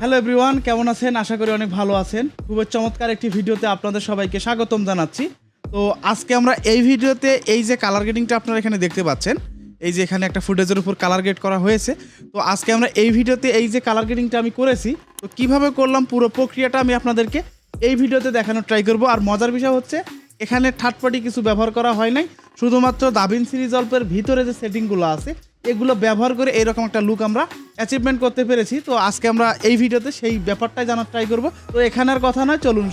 Hello everyone কেমন আছেন? আশা করি অনেক ভালো আছেন। খুবই চমৎকার একটি ভিডিওতে আপনাদের সবাইকে স্বাগতম জানাচ্ছি। তো আজকে আমরা এই ভিডিওতে এই যে কালার গ্রেডিংটা আপনারা এখানে দেখতে পাচ্ছেন, এই যে এখানে একটা ফুটেজের উপর কালার গ্রেড করা হয়েছে। তো আজকে আমরা এই ভিডিওতে এই যে কালার গ্রেডিংটা আমি করেছি, তো কীভাবে করলাম পুরো প্রক্রিয়াটা আমি আপনাদেরকে এই ভিডিওতে দেখানোর ট্রাই করব। আর মজার বিষয় হচ্ছে, এখানে থার্ড পার্টি কিছু ব্যবহার করা হয় নাই। শুধুমাত্র দাবিন সিরিজ অল্পের ভিতরে যে সেটিংগুলো আছে এগুলো ব্যবহার করে এরকম একটা লুক আমরা অ্যাচিভমেন্ট করতে পেরেছি। তো আজকে আমরা এই ভিডিওতে সেই ব্যাপারটাই জানার ট্রাই করব। তো এখানে আর কথা নয়, চলুন।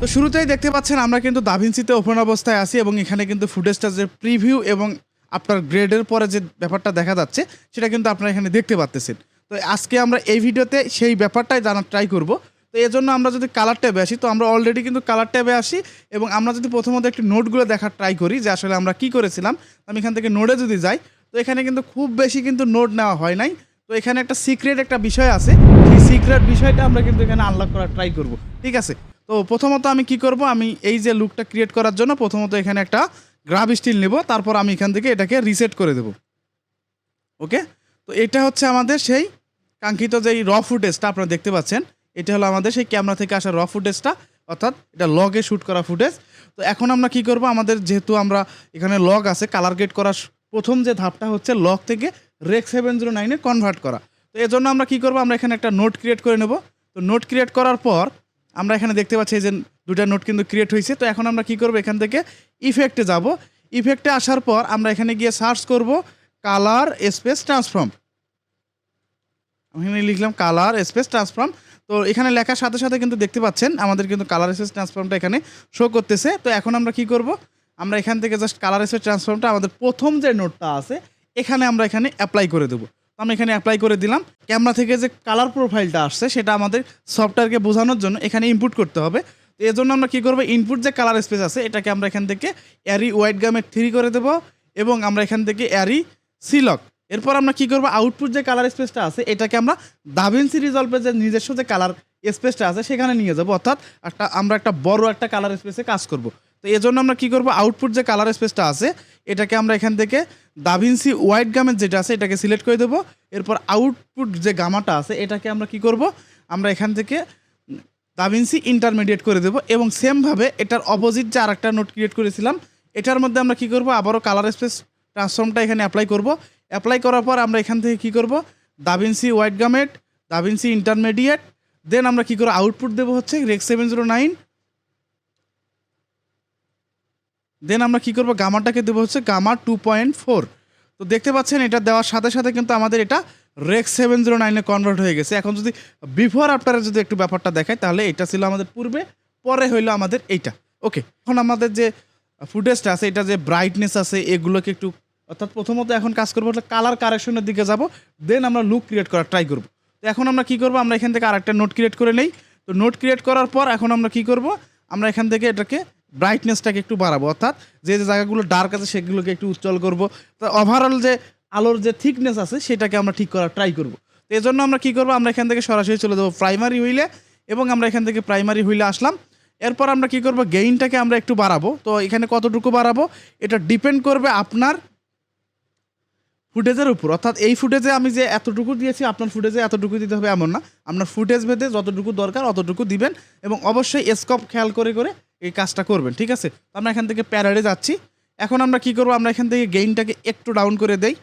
তো শুরুতেই দেখতে পাচ্ছেন, আমরা কিন্তু দাভিন্সিতে ওপেন অবস্থায় আছি এবং এখানে কিন্তু ফুটেজটা যে প্রিভিউ এবং আপনার গ্রেডের পরে যে ব্যাপারটা দেখা যাচ্ছে, সেটা কিন্তু আপনারা এখানে দেখতে পাচ্তেছেন তো আজকে আমরা এই ভিডিওতে সেই ব্যাপারটাই জানার ট্রাই করব। তো এই জন্য আমরা যদি কালার ট্যাবে আসি, তো আমরা অলরেডি কিন্তু কালার ট্যাবে আসি এবং আমরা যদি প্রথমত একটি নোটগুলো দেখার ট্রাই করি যে আসলে আমরা কি করেছিলাম আমি এখান থেকে নোটে যদি যাই, তো এখানে কিন্তু খুব বেশি কিন্তু নোট নেওয়া হয় নাই। তো এখানে একটা সিক্রেট একটা বিষয় আছে, সেই সিক্রেট বিষয়টা আমরা কিন্তু এখানে আনলক করার ট্রাই করব। ঠিক আছে? তো প্রথমত আমি কি করব, আমি এই যে লুকটা ক্রিয়েট করার জন্য প্রথমত এখানে একটা গ্রাফ স্টিল নেব, তারপর আমি এখান থেকে এটাকে রিসেট করে দেব। ওকে তো এটা হচ্ছে আমাদের সেই কাঙ্ক্ষিত যে র ফুটেজটা আপনারা দেখতে পাচ্ছেন, এটা হলো আমাদের সেই ক্যামেরা থেকে আসা র ফুটেজটা অর্থাৎ এটা লগে শ্যুট করা ফুটেজ তো এখন আমরা কি করব, আমাদের যেহেতু আমরা এখানে লগ আছে কালার গেট করার প্রথম যে ধাপটা হচ্ছে লগ থেকে রেক সেভেন জিরো নাইনে কনভার্ট করা। তো এর জন্য আমরা কি করব, আমরা এখানে একটা নোট ক্রিয়েট করে নেব। তো নোট ক্রিয়েট করার পর আমরা এখানে দেখতে পাচ্ছি যে দুটা নোট কিন্তু ক্রিয়েট হয়েছে। তো এখন আমরা কি করব, এখান থেকে ইফেক্টে যাব। ইফেক্টে আসার পর আমরা এখানে গিয়ে সার্চ করব কালার স্পেস ট্রান্সফর্ম এখানে লিখলাম কালার স্পেস ট্রান্সফর্ম তো এখানে লেখার সাথে সাথে কিন্তু দেখতে পাচ্ছেন, আমাদের কিন্তু কালার স্পেস ট্রান্সফর্মটা এখানে শো করতেছে। তো এখন আমরা কি করব? আমরা এখান থেকে জাস্ট কালার স্পেস ট্রান্সফর্মটা আমাদের প্রথম যে নোটটা আছে, এখানে আমরা এখানে অ্যাপ্লাই করে দেবো। আমরা এখানে অ্যাপ্লাই করে দিলাম। ক্যামেরা থেকে যে কালার প্রোফাইলটা আসছে, সেটা আমাদের সফটওয়্যারকে বোঝানোর জন্য এখানে ইনপুট করতে হবে। তো এর জন্য আমরা কী করব? ইনপুট যে কালার স্পেস আছে, এটাকে আমরা এখান থেকে অ্যারি হোয়াইট গামের থ্রি করে দেবো এবং আমরা এখান থেকে অ্যারি সিলক এরপর আমরা কি করব? আউটপুট যে কালার স্পেসটা আছে, এটাকে আমরা দাভিনসি রিজলভের যে নিজস্ব যে কালার স্পেসটা আছে, সেখানে নিয়ে যাব। অর্থাৎ একটা, আমরা একটা বড় একটা কালার স্পেসে কাজ করব। তো এই জন্য আমরা কি করব? আউটপুট যে কালার স্পেসটা আছে, এটাকে আমরা এখান থেকে দাভিনসি হোয়াইট গামের যেটা আছে, এটাকে সিলেক্ট করে দেবো। এরপর আউটপুট যে গামাটা আছে, এটাকে আমরা কি করব? আমরা এখান থেকে দাভিনসি ইন্টারমিডিয়েট করে দেবো এবং সেমভাবে এটার অপোজিট যে আরেকটা নোট ক্রিয়েট করেছিলাম, এটার মধ্যে আমরা কি করব? আবারও কালার স্পেস ট্রান্সফর্মটা এখানে অ্যাপ্লাই করব। অ্যাপ্লাই করার পর আমরা এখান থেকে কি করব? দাভিনসি হোয়াইট গামেট দাভিনসি ইন্টারমিডিয়েট দেন আমরা কি করব? আউটপুট দেবো হচ্ছে rec seven zero nine then আমরা কি করব? গামাটাকে দেবো হচ্ছে গামা টু পয়েন্ট ফোর তো দেখতে পাচ্ছেন, এটা দেওয়ার সাথে সাথে কিন্তু আমাদের এটা রেক্স সেভেন জিরো নাইনে কনভার্ট হয়ে গেছে। এখন যদি বিফোর আফটারে যদি একটু ব্যাপারটা দেখায় তাহলে এটা ছিল আমাদের পূর্বে, পরে হইল আমাদের এইটা। ওকে এখন আমাদের যে ফুটেজটা আছে, এটা যে ব্রাইটনেস আছে, এগুলোকে একটু অর্থাৎ প্রথমত এখন কাজ করব হচ্ছে কালার কারেকশনের দিকে যাব দেন আমরা লুক ক্রিয়েট করার ট্রাই করব। তো এখন আমরা কি করব? আমরা এখান থেকে আরেকটা নোট ক্রিয়েট করে নেই। তো নোট ক্রিয়েট করার পর এখন আমরা কি করব? আমরা এখান থেকে এটাকে ব্রাইটনেসটাকে একটু বাড়াবো, অর্থাৎ যে যে জায়গাগুলো ডার্ক আছে সেগুলোকে একটু উজ্জ্বল করব। তো ওভারঅল যে আলোর যে থিকনেস আছে সেটাকে আমরা ঠিক করার ট্রাই করব। তো এই জন্য আমরা কি করব? আমরা এখান থেকে সরাসরি চলে যাব প্রাইমারি হুইলে এবং আমরা এখান থেকে প্রাইমারি হুইলে আসলাম। এরপর আমরা কি করব? গেইনটাকে আমরা একটু বাড়াবো। তো এখানে কতটুকু বাড়াবো? এটা ডিপেন্ড করবে আপনার ফুটেজের উপর। অর্থাৎ এই ফুটেজে আমি যে এতটুকু দিয়েছি, আপনার ফুটেজে এতটুকু দিতে হবে এমন না। আপনার ফুটেজ ভেদে যতটুকু দরকার অতটুকু দিবেন এবং অবশ্যই স্কপ খেয়াল করে করে এই কাজটা করবেন, ঠিক আছে? আমরা এখান থেকে প্যারাডে যাচ্ছি। এখন আমরা কি করব? আমরা এখান থেকে গেইনটাকে একটু ডাউন করে দেই।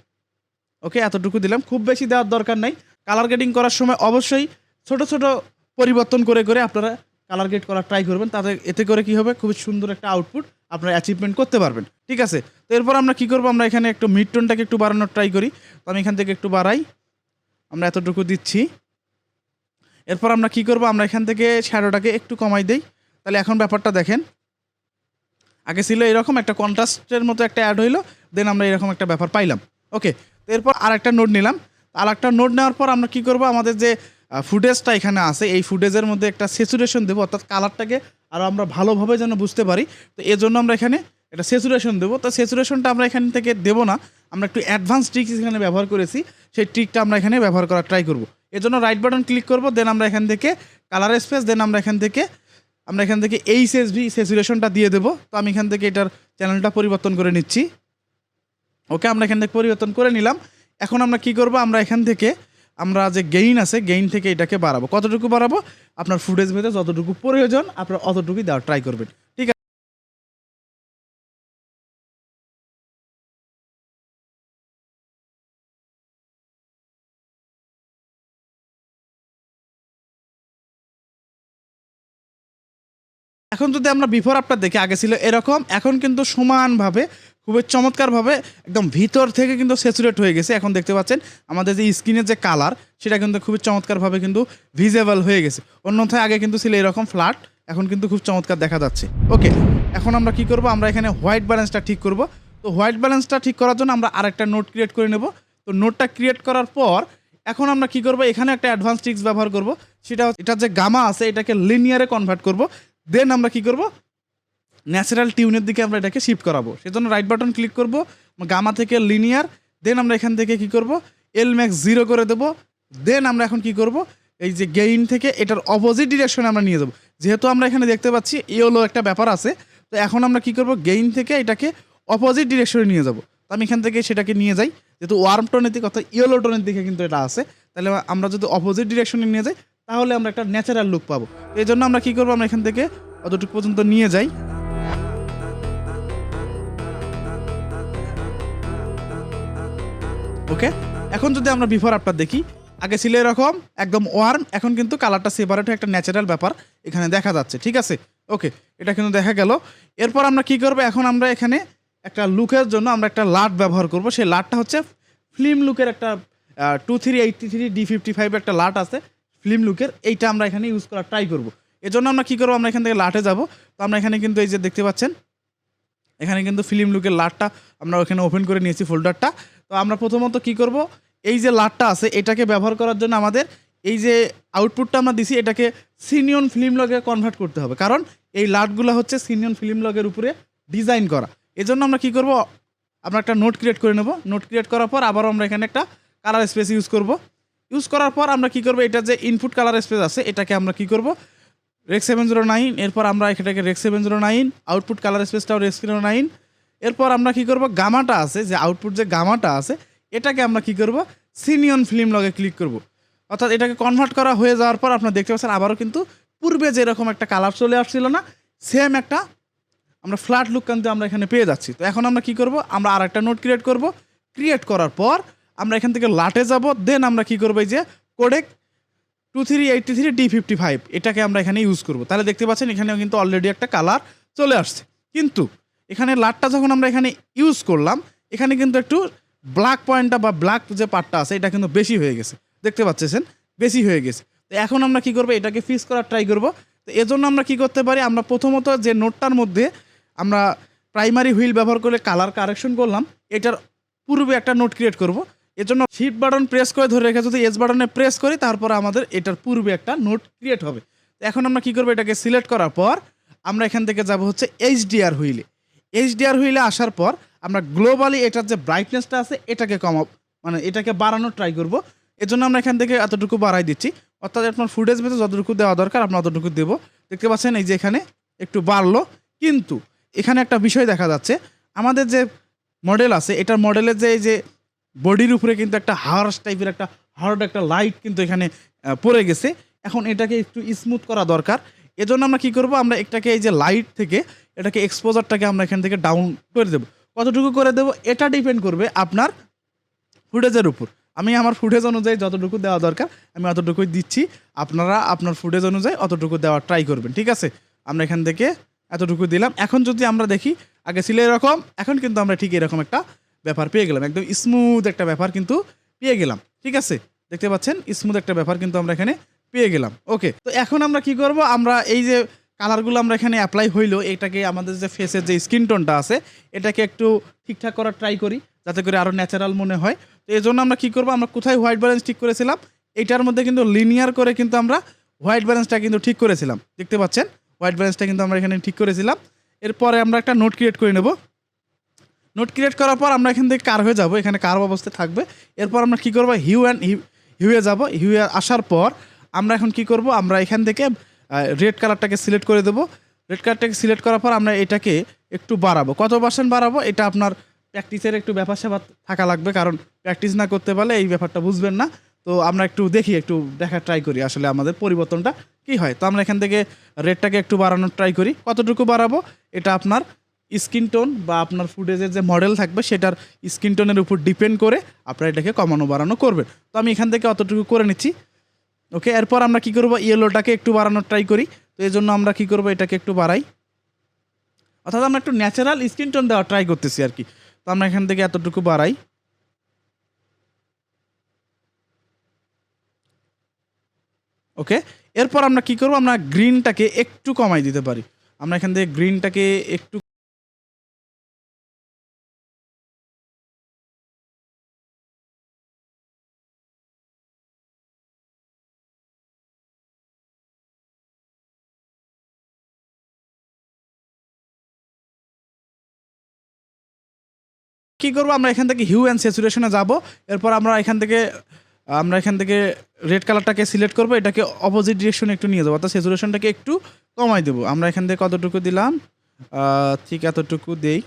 ওকে এতটুকু দিলাম। খুব বেশি দেওয়ার দরকার নাই। কালার গেটিং করার সময় অবশ্যই ছোট ছোট পরিবর্তন করে করে আপনারা কালার গেট করার ট্রাই করবেন। তাতে, এতে করে কি হবে? খুব সুন্দর একটা আউটপুট আপনারা অ্যাচিভমেন্ট করতে পারবেন। ঠিক আছে? তো এরপর আমরা কি করব? আমরা এখানে একটু মিড টোনটাকে একটু বাড়ানোর ট্রাই করি। তো আমি এখান থেকে একটু বাড়াই। আমরা এতটুকু দিচ্ছি। এরপর আমরা কি করব? আমরা এখান থেকে শ্যাডোটাকে একটু কমাই দেই। তাহলে এখন ব্যাপারটা দেখেন। আগে ছিল এরকম, একটা কন্ট্রাস্টের মতো একটা অ্যাড হইল দেন আমরা এরকম একটা ব্যাপার পাইলাম। ওকে তো এরপর আর একটা নোট নিলাম। আর একটা নোট নেওয়ার পর আমরা কি করব? আমাদের যে ফুটেজটা এখানে আছে। এই ফুটেজের মধ্যে একটা স্যাচুরেশন দেবো, অর্থাৎ কালারটাকে আরও আমরা ভালোভাবে যেন বুঝতে পারি। তো এর জন্য আমরা এখানে একটা স্যাচুরেশন দেবো। তো স্যাচুরেশনটা আমরা এখান থেকে দেবো না। আমরা একটু অ্যাডভান্স ট্রিক এখানে ব্যবহার করেছি। সেই ট্রিকটা আমরা এখানে ব্যবহার করার ট্রাই করব। এর জন্য রাইট বাটন ক্লিক করব দেন আমরা এখান থেকে কালার স্পেস দেন আমরা এখান থেকে, আমরা এখান থেকে এইচ এস ভি স্যাচুরেশনটা দিয়ে দেবো। তো আমি এখান থেকে এটার চ্যানেলটা পরিবর্তন করে নিচ্ছি। ওকে, আমরা এখান থেকে পরিবর্তন করে নিলাম। এখন আমরা কি করব? আমরা এখান থেকে আমরা যে গেইন আছে গেইন থেকে এটাকে বাড়াবো। কতটুকু বাড়াবো? আপনার ফুটেজ ভেতরে যতটুকু প্রয়োজন, আপনার অতটুকুই দেওয়ার ট্রাই করবেন। ঠিক আছে? এখন যদি আমরা বিফোর আপটা দেখি, আগে ছিল এরকম, এখন কিন্তু সমানভাবে খুবই চমৎকারভাবে একদম ভিতর থেকে কিন্তু স্যাচুরেট হয়ে গেছে। এখন দেখতে পাচ্ছেন, আমাদের যে স্কিনের যে কালার, সেটা কিন্তু খুবই চমৎকারভাবে কিন্তু ভিজেবল হয়ে গেছে। অন্যথায় আগে কিন্তু ছিল এরকম ফ্ল্যাট এখন কিন্তু খুব চমৎকার দেখা যাচ্ছে। ওকে, এখন আমরা কি করব? আমরা এখানে হোয়াইট ব্যালেন্সটা ঠিক করব। তো হোয়াইট ব্যালেন্সটা ঠিক করার জন্য আমরা আরেকটা নোট ক্রিয়েট করে নেব। তো নোটটা ক্রিয়েট করার পর, এখন আমরা কি করব? এখানে একটা অ্যাডভান্স ট্রিক্স ব্যবহার করব। সেটা এটার যে গামা আছে, এটাকে লিনিয়ারে কনভার্ট করব। দেন আমরা কি করব? ন্যাচারাল টিউনের দিকে আমরা এটাকে শিফট করাবো। সেজন্য রাইট বাটন ক্লিক করব, গামা থেকে লিনিয়ার দেন আমরা এখান থেকে কি করব এল ম্যাক্স জিরো করে দেবো দেন আমরা এখন কি করব, এই যে গেইন থেকে এটার অপোজিট ডিরেকশনে আমরা নিয়ে যাব। যেহেতু আমরা এখানে দেখতে পাচ্ছি ইয়েলো একটা ব্যাপার আছে, তো এখন আমরা কি করব গেইন থেকে এটাকে অপোজিট ডিরেকশনে নিয়ে যাব। তো আমি এখান থেকে সেটাকে নিয়ে যাই, যেহেতু ওয়ার্ম টোনের দিকে অর্থাৎ ইয়েলো টোনের দিকে কিন্তু এটা আছে, তাহলে আমরা যদি অপোজিট ডিরেকশনে নিয়ে যাই, তাহলে আমরা একটা ন্যাচারাল লুক পাবো। এই জন্য আমরা কি করব, আমরা এখান থেকে অতটুকু পর্যন্ত নিয়ে যাই। ওকে? এখন যদি আমরা বিফোর আপটা দেখি, আগে ছিল এরকম, একদম ওয়ার্ম এখন কিন্তু কালারটা সেপারেট একটা ন্যাচারাল ব্যাপার এখানে দেখা যাচ্ছে, ঠিক আছে? ওকে, এটা কিন্তু দেখা গেল। এরপর আমরা কি করব? এখন আমরা এখানে একটা লুকের জন্য আমরা একটা লাট ব্যবহার করব। সেই লাটটা হচ্ছে ফিল্ম লুকের একটা two three eighty three D fifty five একটা লাট আছে ফিল্ম লুকের এইটা আমরা এখানে ইউজ করার ট্রাই করব। এজন্য আমরা কি করব? আমরা এখান থেকে লাটে যাব। তো আমরা এখানে কিন্তু এই যে দেখতে পাচ্ছেন, এখানে কিন্তু ফিল্ম লুকের লাটটা আমরা ওখানে ওপেন করে নিয়েছি ফোল্ডারটা তো আমরা প্রথমত কি করব? এই যে লাটটা আছে, এটাকে ব্যবহার করার জন্য আমাদের এই যে আউটপুটটা আমরা দিছি, এটাকে সিনিয়ন ফিল্ম লগে কনভার্ট করতে হবে। কারণ এই লাটগুলো হচ্ছে সিনিয়ন ফিল্ম লগের উপরে ডিজাইন করা। এজন্য আমরা কি করব? আমরা একটা নোট ক্রিয়েট করে নেব। নোট ক্রিয়েট করার পর আবারও আমরা এখানে একটা কালার স্পেস ইউজ করব। ইউজ করার পর আমরা কি করব? এটা যে ইনপুট কালার স্পেস আছে, এটাকে আমরা কি করব? রেক্স সেভেন জিরো নাইন এরপর আমরা এটাকে rec seven zero nine output colour স্পেসটাও rec zero nine এরপর আমরা কি করব? গামাটা আছে, যে আউটপুট যে গামাটা আছে, এটাকে আমরা কি করব? সিনিয়ন ফিল্ম লগে ক্লিক করব। অর্থাৎ এটাকে কনভার্ট করা হয়ে যাওয়ার পর আপনারা দেখতে পাচ্ছেন আবারও কিন্তু পূর্বে যেরকম একটা কালার চলে আসছিল না সেম একটা আমরা ফ্ল্যাট লুক কিন্তু আমরা এখানে পেয়ে যাচ্ছি। তো এখন আমরা কি করব? আমরা আর একটা নোট ক্রিয়েট করব। ক্রিয়েট করার পর আমরা এখান থেকে লাটে যাব। দেন আমরা কি করব এই যে codec two three eighty three D fifty five এটাকে আমরা এখানে ইউজ করব। তাহলে দেখতে পাচ্ছেন এখানেও কিন্তু অলরেডি একটা কালার চলে আসছে। কিন্তু এখানে লাটটা যখন আমরা এখানে ইউজ করলাম, এখানে কিন্তু একটু ব্ল্যাক পয়েন্টটা বা ব্ল্যাক যে পার্টটা আছে, এটা কিন্তু বেশি হয়ে গেছে। দেখতে পাচ্ছেন? বেশি হয়ে গেছে। তো এখন আমরা কি করব? এটাকে ফিক্স করার ট্রাই করব। তো এজন্য আমরা কি করতে পারি? আমরা প্রথমত যে নোটটার মধ্যে আমরা প্রাইমারি হুইল ব্যবহার করে কালার কারেকশন করলাম, এটার পূর্বে একটা নোট ক্রিয়েট করব। এজন্য শিফট বাটন প্রেস করে ধরে রেখে যদি এস বাটনে প্রেস করি, তারপর আমাদের এটার পূর্বে একটা নোট ক্রিয়েট হবে। তো এখন আমরা কি করব? এটাকে সিলেক্ট করার পর আমরা এখান থেকে যাব হচ্ছে এইচডিআর হুইলে এইচডিআর হুইলে আসার পর আমরা গ্লোবালি এটার যে ব্রাইটনেসটা আছে, এটাকে কমাব মানে এটাকে বাড়ানোর ট্রাই করব। এজন্য আমরা এখান থেকে এতটুকু বাড়াই দিচ্ছি। অর্থাৎ আপনার ফুটেজ ভেতরে যতটুকু দেওয়া দরকার আমরা অতটুকু দেবো। দেখতে পাচ্ছেন এই যে এখানে একটু বাড়লো। কিন্তু এখানে একটা বিষয় দেখা যাচ্ছে, আমাদের যে মডেল আছে, এটার মডেলের যে এই যে বডির উপরে কিন্তু একটা হার্স টাইপের একটা হার্ড একটা লাইট কিন্তু এখানে পড়ে গেছে। এখন এটাকে একটু স্মুথ করা দরকার। এজন্য আমরা কি করব? আমরা এটাকে এই যে লাইট থেকে এটাকে এক্সপোজারটাকে আমরা এখান থেকে ডাউন করে দেবো। কতটুকু করে দেবো? এটা ডিপেন্ড করবে আপনার ফুটেজের উপর। আমি আমার ফুটেজ অনুযায়ী যতটুকু দেওয়া দরকার, আমি অতটুকুই দিচ্ছি। আপনারা আপনার ফুটেজ অনুযায়ী অতটুকু দেওয়ার ট্রাই করবেন, ঠিক আছে? আমরা এখান থেকে এতটুকু দিলাম। এখন যদি আমরা দেখি, আগে ছিল এরকম, এখন কিন্তু আমরা ঠিক এরকম একটা ব্যাপার পেয়ে গেলাম। একদম স্মুথ একটা ব্যাপার কিন্তু পেয়ে গেলাম, ঠিক আছে? দেখতে পাচ্ছেন? স্মুথ একটা ব্যাপার কিন্তু আমরা এখানে পেয়ে গেলাম। ওকে তো এখন আমরা কি করব? আমরা এই যে কালারগুলো আমরা এখানে অ্যাপ্লাই হইল, এটাকে আমাদের যে ফেসের যে স্কিন টোনটা আছে, এটাকে একটু ঠিকঠাক করার ট্রাই করি, যাতে করে আরও ন্যাচারাল মনে হয়। তো এই জন্য আমরা কি করব? আমরা কোথায় হোয়াইট ব্যালেন্স ঠিক করেছিলাম? এটার মধ্যে কিন্তু লিনিয়ার করে কিন্তু আমরা হোয়াইট ব্যালেন্সটা কিন্তু ঠিক করেছিলাম। দেখতে পাচ্ছেন? হোয়াইট ব্যালেন্সটা কিন্তু আমরা এখানে ঠিক করেছিলাম। এরপরে আমরা একটা নোট ক্রিয়েট করে নেব। নোট ক্রিয়েট করার পর আমরা এখান থেকে কার হয়ে যাব। এখানে কার অবস্থায় থাকবে। এরপর আমরা কি করব? হিউ অ্যান্ড হিউ হিউয়ে যাব। হিউয়ে আসার পর আমরা এখন কি করব? আমরা এখান থেকে রেড কালারটাকে সিলেক্ট করে দেবো। রেড কালারটাকে সিলেক্ট করার পর আমরা এটাকে একটু বাড়াবো। কত পার্সেন্ট বাড়াবো? এটা আপনার প্র্যাকটিসের একটু ব্যাপার স্যাপার থাকা লাগবে, কারণ প্র্যাকটিস না করতে পারলে এই ব্যাপারটা বুঝবেন না। তো আমরা একটু দেখি, একটু দেখার ট্রাই করি আসলে আমাদের পরিবর্তনটা কি হয়। তো আমরা এখান থেকে রেডটাকে একটু বাড়ানোর ট্রাই করি। কতটুকু বাড়াবো? এটা আপনার স্কিন টোন বা আপনার ফুটেজের যে মডেল থাকবে, সেটার স্কিন টোনের উপর ডিপেন্ড করে আপনারা এটাকে কমানো বাড়ানো করবেন। তো আমি এখান থেকে অতটুকু করে নিচ্ছি। ওকে এরপর আমরা কি করব? ইয়েলোটাকে একটু বাড়ানোর ট্রাই করি। তো এই জন্য আমরা কি করব? এটাকে একটু বাড়াই। অর্থাৎ আমরা একটু ন্যাচারাল স্কিন টোন দেওয়ার ট্রাই করতেছি আর কি। তো আমরা এখান থেকে এতটুকু বাড়াই। ওকে এরপর আমরা কি করব? আমরা গ্রিনটাকে একটু কমাই দিতে পারি। আমরা এখান থেকে গ্রিনটাকে একটু কি করব? আমরা এখান থেকে হিউ অ্যান্ড স্যাচুরেশনে যাব। এরপর আমরা এখান থেকে, আমরা এখান থেকে রেড কালারটাকে সিলেক্ট করব। এটাকে অপোজিট ডিরেকশনে একটু নিয়ে যাব। অর্থাৎ স্যাচুরেশনটাকে একটু কমাই দেবো। আমরা এখান থেকে কতটুকু দিলাম? ঠিক এতটুকু দেই।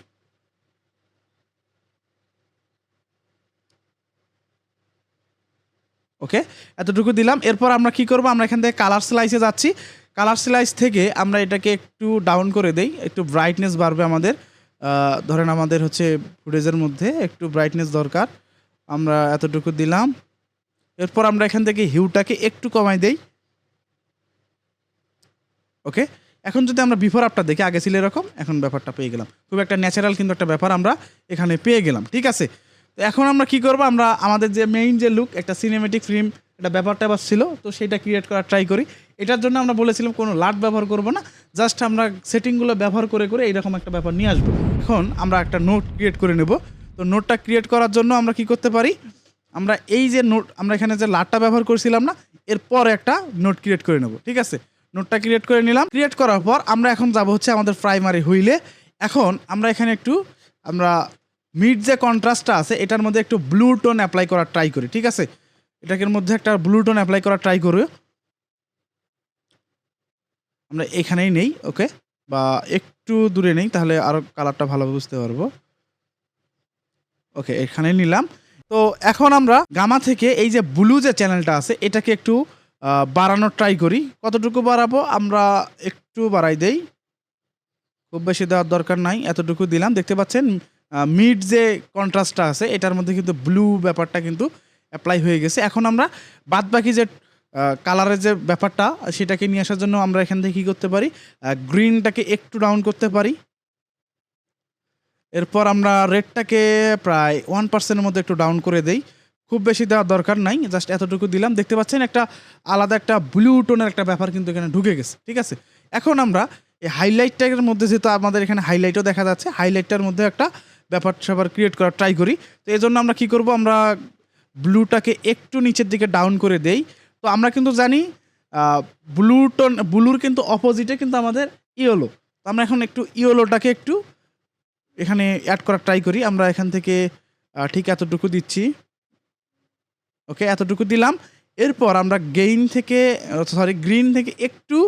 ওকে এতটুকু দিলাম। এরপর আমরা কি করব? আমরা এখান থেকে কালার স্লাইসে যাচ্ছি। কালার স্লাইস থেকে আমরা এটাকে একটু ডাউন করে দেই। একটু ব্রাইটনেস বাড়বে আমাদের। ধরেন আমাদের হচ্ছে ফুটেজের মধ্যে একটু ব্রাইটনেস দরকার। আমরা এতটুকু দিলাম। এরপর আমরা এখান থেকে হিউটাকে একটু কমাই দেই। ওকে? এখন যদি আমরা বিফোর আপটা দেখি, আগে ছিল এরকম, এখন ব্যাপারটা পেয়ে গেলাম। খুব একটা ন্যাচারাল কিন্তু একটা ব্যাপার আমরা এখানে পেয়ে গেলাম, ঠিক আছে? তো এখন আমরা কি করব? আমরা আমাদের যে মেইন যে লুক একটা সিনেমেটিক ফিল্ম একটা ব্যাপারটা আবার ছিল, তো সেটা ক্রিয়েট করার ট্রাই করি। এটার জন্য আমরা বলেছিলাম কোনো লাট ব্যবহার করব না জাস্ট আমরা সেটিংগুলো ব্যবহার করে করে এইরকম একটা ব্যাপার নিয়ে আসব। এখন আমরা একটা নোট ক্রিয়েট করে নেব। তো নোটটা ক্রিয়েট করার জন্য আমরা কি করতে পারি? আমরা এই যে নোট আমরা এখানে যে লাটটা ব্যবহার করছিলাম না এরপর একটা নোট ক্রিয়েট করে নেব, ঠিক আছে? নোটটা ক্রিয়েট করে নিলাম। ক্রিয়েট করার পর আমরা এখন যাব হচ্ছে আমাদের প্রাইমারি হুইলে এখন আমরা এখানে একটু, আমরা মিড যে কন্ট্রাস্টটা আছে, এটার মধ্যে একটু ব্লু টোন অ্যাপ্লাই করার ট্রাই করি, ঠিক আছে? এটাকের মধ্যে একটা ব্লু টোন অ্যাপ্লাই করার ট্রাই করি। আমরা এখানেই নেই ওকে বা একটু দূরে নেই, তাহলে আরও কালারটা ভালো বুঝতে পারব। ওকে এখানে নিলাম। তো এখন আমরা গামা থেকে এই যে ব্লু যে চ্যানেলটা আছে, এটাকে একটু বাড়ানোর ট্রাই করি। কতটুকু বাড়াবো? আমরা একটু বাড়াই দেই। খুব বেশি দেওয়ার দরকার নাই, এতটুকু দিলাম। দেখতে পাচ্ছেন মিড যে কন্ট্রাস্টটা আছে, এটার মধ্যে কিন্তু ব্লু ব্যাপারটা কিন্তু অ্যাপ্লাই হয়ে গেছে। এখন আমরা বাদ বাকি যে কালারের যে ব্যাপারটা, সেটাকে নিয়ে আসার জন্য আমরা এখান থেকে কী করতে পারি? গ্রিনটাকে একটু ডাউন করতে পারি। এরপর আমরা রেডটাকে প্রায় ওয়ান পার্সেন্টের মধ্যে একটু ডাউন করে দেই। খুব বেশি দেওয়ার দরকার নাই জাস্ট এতটুকু দিলাম। দেখতে পাচ্ছেন একটা আলাদা একটা ব্লু টোনের একটা ব্যাপার কিন্তু এখানে ঢুকে গেছে, ঠিক আছে? এখন আমরা এই হাইলাইটটার মধ্যে যেহেতু আমাদের এখানে হাইলাইটও দেখা যাচ্ছে হাইলাইটটার মধ্যে একটা ব্যাপার স্যাপার ক্রিয়েট করার ট্রাই করি। তো এই জন্য আমরা কী করব? আমরা ব্লুটাকে একটু নিচের দিকে ডাউন করে দেই। তো আমরা কিন্তু জানি ব্লু টোন ব্লুর কিন্তু অপোজিটে কিন্তু আমাদের ইয়েলো। তো আমরা এখন একটু ইয়েলোটাকে একটু এখানে অ্যাড করার ট্রাই করি। আমরা এখান থেকে ঠিক এতটুকু দিচ্ছি। ওকে এতটুকু দিলাম। এরপর আমরা গেইন থেকে সরি গ্রিন থেকে একটু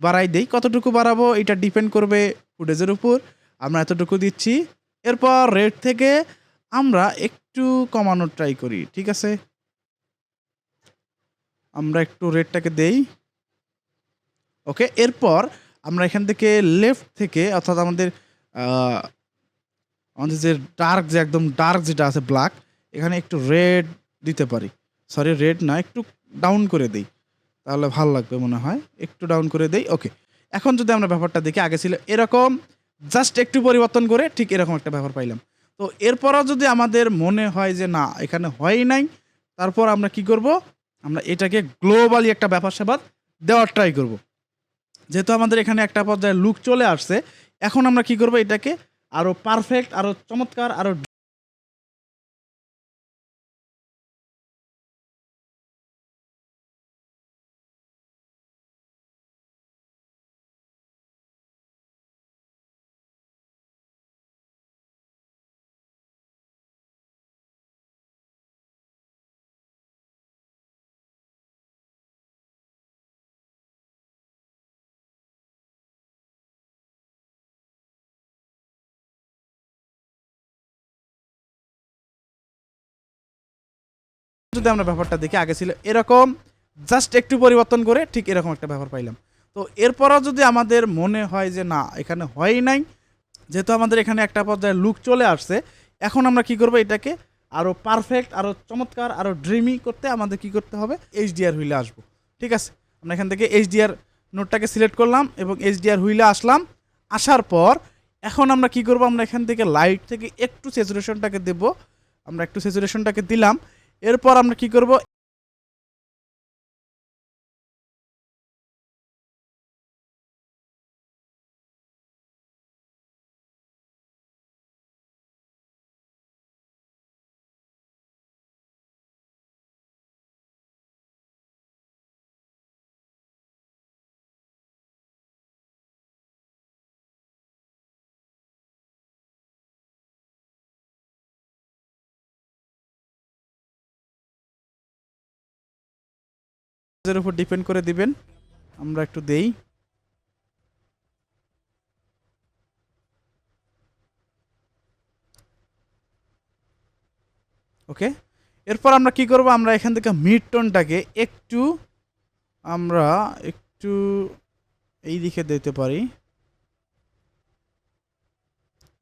বাড়াই দেই। কতটুকু বাড়াবো এটা ডিপেন্ড করবে ফুটেজের উপর। আমরা এতটুকু দিচ্ছি। এরপর রেড থেকে আমরা একটু কমানোর ট্রাই করি, ঠিক আছে? আমরা একটু রেডটাকে দেই। ওকে এরপর আমরা এখান থেকে লেফট থেকে, অর্থাৎ আমাদের আমাদের যে ডার্ক যে একদম ডার্ক যেটা আছে ব্ল্যাক এখানে একটু রেড দিতে পারি। সরি রেড না, একটু ডাউন করে দেই। তাহলে ভালো লাগবে মনে হয়। একটু ডাউন করে দেই ওকে এখন যদি আমরা ব্যাপারটা দেখি, আগে ছিল এরকম জাস্ট একটু পরিবর্তন করে ঠিক এরকম একটা ব্যাপার পাইলাম। তো এরপরও যদি আমাদের মনে হয় যে না, এখানে হয় নাই, তারপর আমরা কি করব? আমরা এটাকে গ্লোবালি একটা ব্যাপার স্যাপার দেওয়ার ট্রাই করব। যেহেতু আমাদের এখানে একটা পর্যায়ে লুক চলে আসছে, এখন আমরা কি করব? এটাকে আরও পারফেক্ট আরও চমৎকার, আরও যদি আমরা ব্যাপারটা দেখি, আগে ছিল এরকম জাস্ট একটু পরিবর্তন করে ঠিক এরকম একটা ব্যাপার পাইলাম। তো এরপরও যদি আমাদের মনে হয় যে না, এখানে হয়ই নাই, যেহেতু আমাদের এখানে একটা পর্যায়ে লুক চলে আসছে, এখন আমরা কি করব এটাকে আরও পারফেক্ট আরও চমৎকার আরও ড্রিমি করতে আমাদের কি করতে হবে? এইচডিআর হুইলে আসব। ঠিক আছে? আমরা এখান থেকে এইচডিআর নোটটাকে সিলেক্ট করলাম এবং এইচডিআর হুইলে আসলাম। আসার পর এখন আমরা কি করব? আমরা এখান থেকে লাইট থেকে একটু স্যাচুরেশনটাকে দেব। আমরা একটু স্যাচুরেশনটাকে দিলাম। এরপর আমরা কি করব? এর উপর ডিপেন্ড করে দিবেন। আমরা একটু দেই। ওকে এরপর আমরা কি করব? আমরা এখান থেকে মিড টোনটাকে একটু আমরা একটু এই দিকে দিতে পারি।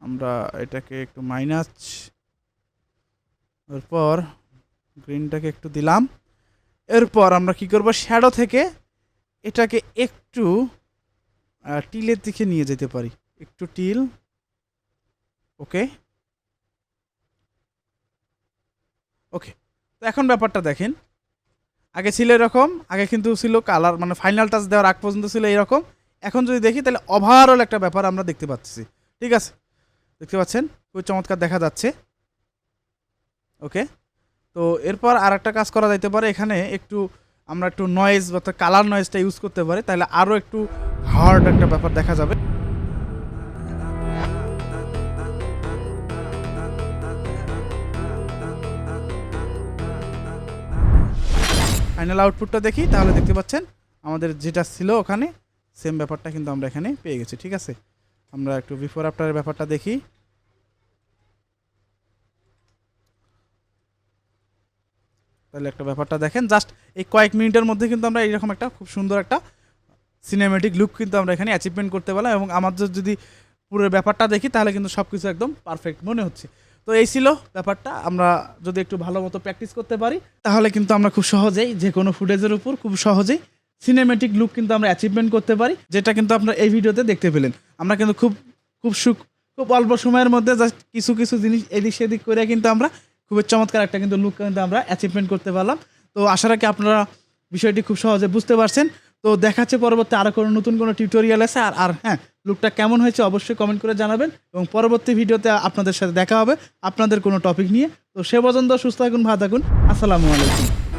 আমরা এটাকে একটু মাইনাস এরপর গ্রিনটাকে একটু দিলাম। এরপর আমরা কি করব? শ্যাডো থেকে এটাকে একটু টিলের দিকে নিয়ে যেতে পারি। একটু টিল। ওকে। ওকে। তো এখন ব্যাপারটা দেখেন। আগে ছিল এরকম, আগে কিন্তু ছিল কালার মানে ফাইনাল টাচ দেওয়ার আগ পর্যন্ত ছিল এরকম। এখন যদি দেখি, তাহলে ওভারঅল একটা ব্যাপার আমরা দেখতে পাচ্ছি। ঠিক আছে? দেখতে পাচ্ছেন? খুব চমৎকার দেখা যাচ্ছে। ওকে। তো এরপর আর একটা কাজ করা যাইতে পারে, এখানে একটু আমরা একটু নয়েজ বা কালার নয়েজটা ইউজ করতে পারি, তাহলে আরও একটু হার্ড একটা ব্যাপার দেখা যাবে। ফাইনাল আউটপুটটা দেখি, তাহলে দেখতে পাচ্ছেন আমাদের যেটা ছিল ওখানে সেম ব্যাপারটা কিন্তু আমরা এখানে পেয়ে গেছি, ঠিক আছে? আমরা একটু বিফোর আফটারের ব্যাপারটা দেখি। তাহলে একটা ব্যাপারটা দেখেন। জাস্ট এই কয়েক মিনিটের মধ্যে কিন্তু আমরা এইরকম একটা খুব সুন্দর একটা সিনেমেটিক লুক কিন্তু আমরা এখানে অ্যাচিভমেন্ট করতে পারলাম এবং আমাদের যদি পুরো ব্যাপারটা দেখি, তাহলে কিন্তু সব কিছু একদম পারফেক্ট মনে হচ্ছে। তো এই ছিল ব্যাপারটা। আমরা যদি একটু ভালো মতো প্র্যাকটিস করতে পারি, তাহলে কিন্তু আমরা খুব সহজেই যে কোনো ফুটেজের উপর খুব সহজেই সিনেমেটিক লুক কিন্তু আমরা অ্যাচিভমেন্ট করতে পারি, যেটা কিন্তু আপনারা এই ভিডিওতে দেখতে পেলেন। আমরা কিন্তু খুব খুব সুখ, খুব অল্প সময়ের মধ্যে জাস্ট কিছু কিছু জিনিস এদিক সেদিক করে কিন্তু আমরা খুবই চমৎকার একটা কিন্তু লুক কিন্তু আমরা অ্যাচিভমেন্ট করতে পারলাম। তো আশা রাখি আপনারা বিষয়টি খুব সহজে বুঝতে পারছেন। তো দেখাচ্ছে পরবর্তী আরও কোনো নতুন কোনো টিউটোরিয়াল আছে। আর আর হ্যাঁ লুকটা কেমন হয়েছে অবশ্যই কমেন্ট করে জানাবেন এবং পরবর্তী ভিডিওতে আপনাদের সাথে দেখা হবে আপনাদের কোনো টপিক নিয়ে। তো সে পর্যন্ত সুস্থ থাকুন, ভালো থাকুন। আসসালামু আলাইকুম।